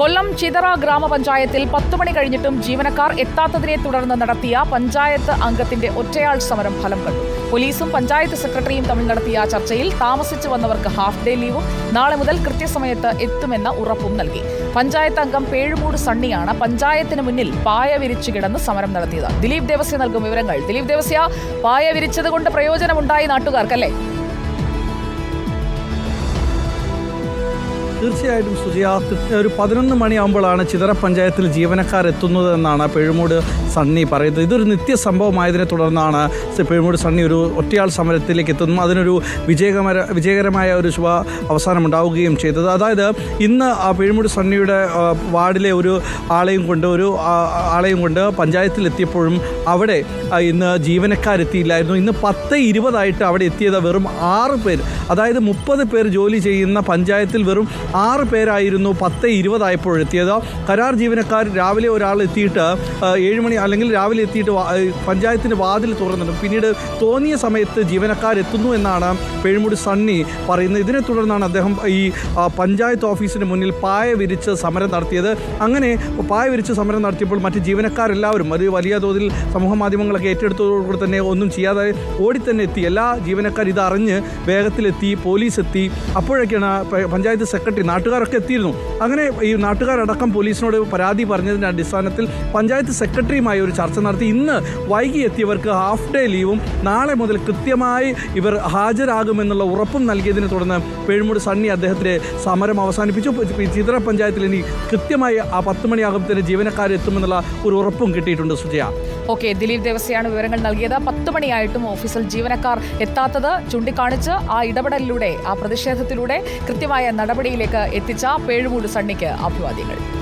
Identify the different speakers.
Speaker 1: കൊല്ലം ചിതറ ഗ്രാമപഞ്ചായത്തിൽ പത്ത് മണി കഴിഞ്ഞിട്ടും ജീവനക്കാർ എത്താത്തതിനെ തുടർന്ന് നടത്തിയ പഞ്ചായത്ത് അംഗത്തിന്റെ ഒറ്റയാൾ സമരം ഫലം കണ്ടു. പോലീസും പഞ്ചായത്ത് സെക്രട്ടറിയും തമ്മിൽ നടത്തിയ ചർച്ചയിൽ താമസിച്ചു വന്നവർക്ക് ഹാഫ് ഡേ ലീവും നാളെ മുതൽ കൃത്യസമയത്ത് എത്തുമെന്ന ഉറപ്പും നൽകി. പഞ്ചായത്ത് അംഗം പേഴുമൂട് സണ്ണിയാണ് പഞ്ചായത്തിന് മുന്നിൽ പായ വിരിച്ചു കിടന്ന് സമരം നടത്തിയത്. ദിലീപ് ദേവസ്യ നൽകും വിവരങ്ങൾ. ദിലീപ് ദേവസ്യ പായ വിരിച്ചത് കൊണ്ട് പ്രയോജനമുണ്ടായി നാട്ടുകാർക്കല്ലേ?
Speaker 2: തീർച്ചയായിട്ടും സുജിയ ഒരു പതിനൊന്ന് മണിയാകുമ്പോഴാണ് ചിതറ പഞ്ചായത്തിൽ ജീവനക്കാർ എത്തുന്നത് എന്നാണ് പെഴുമൂട് സണ്ണി പറയുന്നത്. ഇതൊരു നിത്യ സംഭവമായതിനെ തുടർന്നാണ് പെഴുമൂട് സണ്ണി ഒരു ഒറ്റയാൾ സമരത്തിലേക്ക് എത്തുന്നു. അതിനൊരു വിജയകര വിജയകരമായ ഒരു ശുഭ അവസാനം ഉണ്ടാവുകയും ചെയ്തത്. അതായത് ഇന്ന് ആ പെഴുമൂട് സണ്ണിയുടെ വാർഡിലെ ഒരു ആളെയും കൊണ്ട് ഒരു ആളെയും കൊണ്ട് പഞ്ചായത്തിലെത്തിയപ്പോഴും അവിടെ ആ, ഇന്ന് ജീവനക്കാരെത്തിയില്ലായിരുന്നു. ഇന്ന് പത്ത് ഇരുപതായിട്ട് അവിടെ എത്തിയത് വെറും ആറ് പേര്. അതായത് മുപ്പത് പേർ ജോലി ചെയ്യുന്ന പഞ്ചായത്തിൽ വെറും ആറ് പേരായിരുന്നു പത്ത് ഇരുപതായപ്പോൾ എത്തിയത്. കരാർ ജീവനക്കാർ രാവിലെ ഒരാൾ എത്തിയിട്ട് ഏഴുമണി മണി അല്ലെങ്കിൽ രാവിലെ എത്തിയിട്ട് പഞ്ചായത്തിന്റെ വാതിൽ തുറന്നിടും പിന്നീട് തോന്നിയ സമയത്ത് ജീവനക്കാരെത്തുന്നു എന്നാണ് പേഴ്മുടി സണ്ണി പറയുന്നത്. ഇതിനെ തുടർന്നാണ് അദ്ദേഹം ഈ പഞ്ചായത്ത് ഓഫീസിന് മുന്നിൽ പായ വിരിച്ച് സമരം നടത്തിയത്. അങ്ങനെ പായ വിരിച്ച് സമരം നടത്തിയപ്പോൾ മറ്റ് ജീവനക്കാരെല്ലാവരും അത് വലിയ തോതിൽ സമൂഹ മാധ്യമങ്ങളൊക്കെ ഏറ്റെടുത്തതോടുകൂടി തന്നെ ഒന്നും ചെയ്യാതെ ഓടി തന്നെ എത്തി. എല്ലാ ജീവനക്കാർ ഇത് അറിഞ്ഞ് വേഗത്തിലെത്തി പോലീസ് എത്തി. അപ്പോഴൊക്കെയാണ് പഞ്ചായത്ത് സെക്രട്ടറി നാട്ടുകാരൊക്കെ എത്തിയിരുന്നു. അങ്ങനെ ഈ നാട്ടുകാരടക്കം പോലീസിനോട് പരാതി പറഞ്ഞതിന്റെ അടിസ്ഥാനത്തിൽ പഞ്ചായത്ത് സെക്രട്ടറിയുമായി ഒരു ചർച്ച നടത്തി. ഇന്ന് വൈകി എത്തിയവർക്ക് ഹാഫ് ഡേ ലീവും നാളെ മുതൽ കൃത്യമായി ഇവർ ഹാജരാകുമെന്നുള്ള ഉറപ്പും നൽകിയതിനെ തുടർന്ന് പേഴുമൂട് സണ്ണി അദ്ദേഹത്തിന്റെ സമരം അവസാനിപ്പിച്ചു. ചിത്ര പഞ്ചായത്തിൽ ഇനി കൃത്യമായി ആ പത്ത് ജീവനക്കാർ എത്തുമെന്നുള്ള ഒരു ഉറപ്പും കിട്ടിയിട്ടുണ്ട് സുജയ.
Speaker 1: ഓക്കെ ദിലീപ് ദേവസ്യാണ് വിവരങ്ങൾ നൽകിയത്. പത്ത് മണിയായിട്ടും ഓഫീസിൽ ജീവനക്കാർ എത്താത്തത് ചൂണ്ടിക്കാണിച്ച് ആ ഇടപെടലിലൂടെ ആ പ്രതിഷേധത്തിലൂടെ കൃത്യമായ നടപടിയിലേക്ക് എത്തിച്ച പേഴുമൂട് സണ്ണിക്ക് അഭിവാദ്യങ്ങൾ